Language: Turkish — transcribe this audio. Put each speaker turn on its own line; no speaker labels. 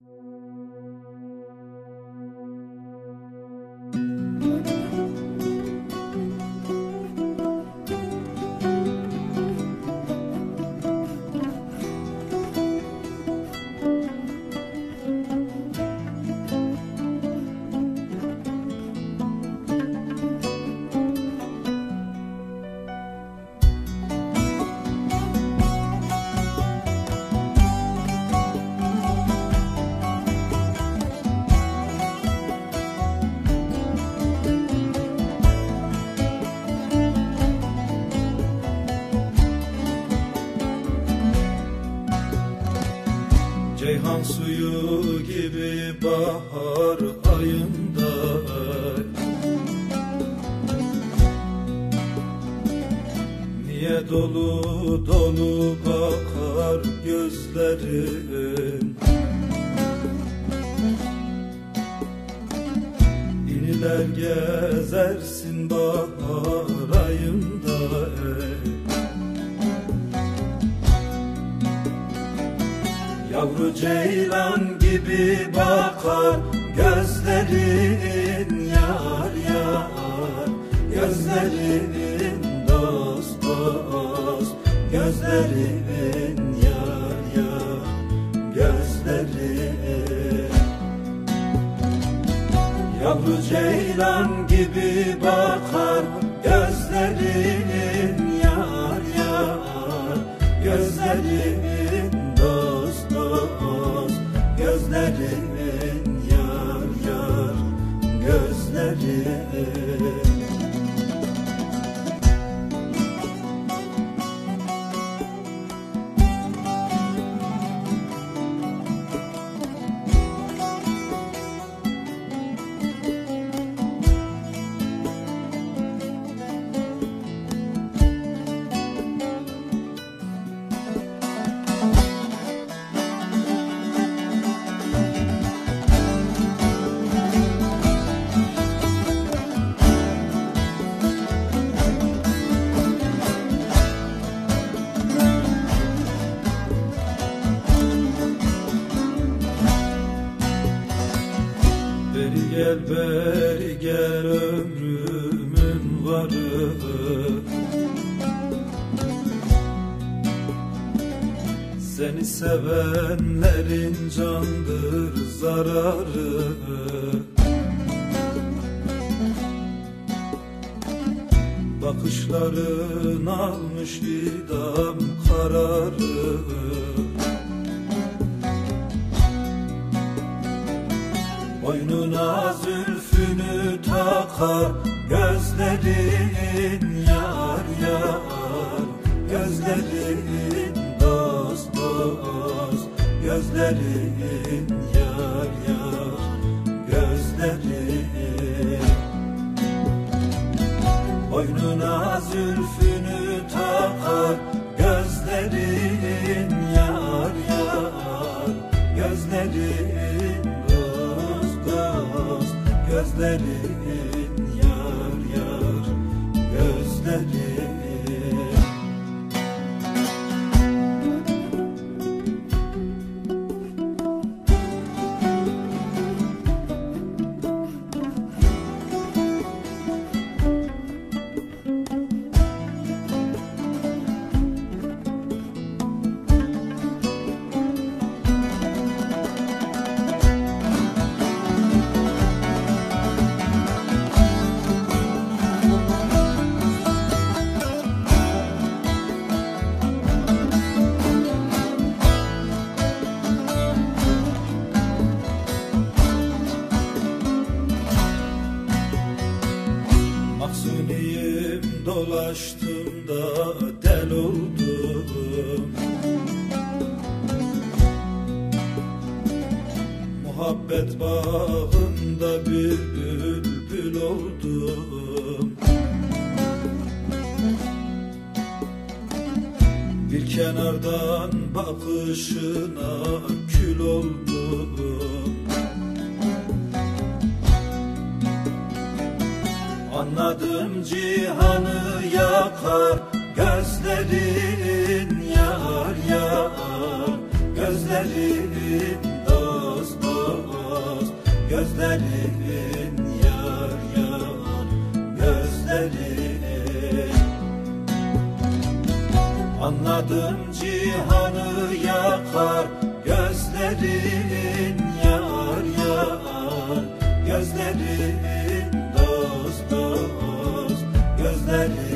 Thank you. Ceyhan suyu gibi bahar ayında. Niye dolu dolu bakar gözlerin? İniler gezersin bahar ayında. ey Yavru ceylan gibi bakar gözlerin yar yar. Gözlerin dost dost Gözlerin yar yar. Gözlerin Yavru ceylan gibi bakar gözlerin yar yar. Gözlerin Gözlerin beri gel ömrümün varı. Seni sevenlerin candır zararı. Bakışların almış idam kararı. Boynuna zülfünü takar Gözlerin yar yar. Gözlerin dost dost Gözlerin yar yar. Gözlerin. Boynuna zülfünü takar Gözlerin yar yar. Gözlerin Gözlerin yar yar Gözlerin dolaştım da del oldum. Muhabbet bağında bir bülbül oldum. Bir kenardan bakışına kül oldum Anladım cihanı yakar gözlerin yar yar Gözlerin dost Gözlerin yar yar Gözlerin. Anladım cihanı yakar Gözlerin Gözlerin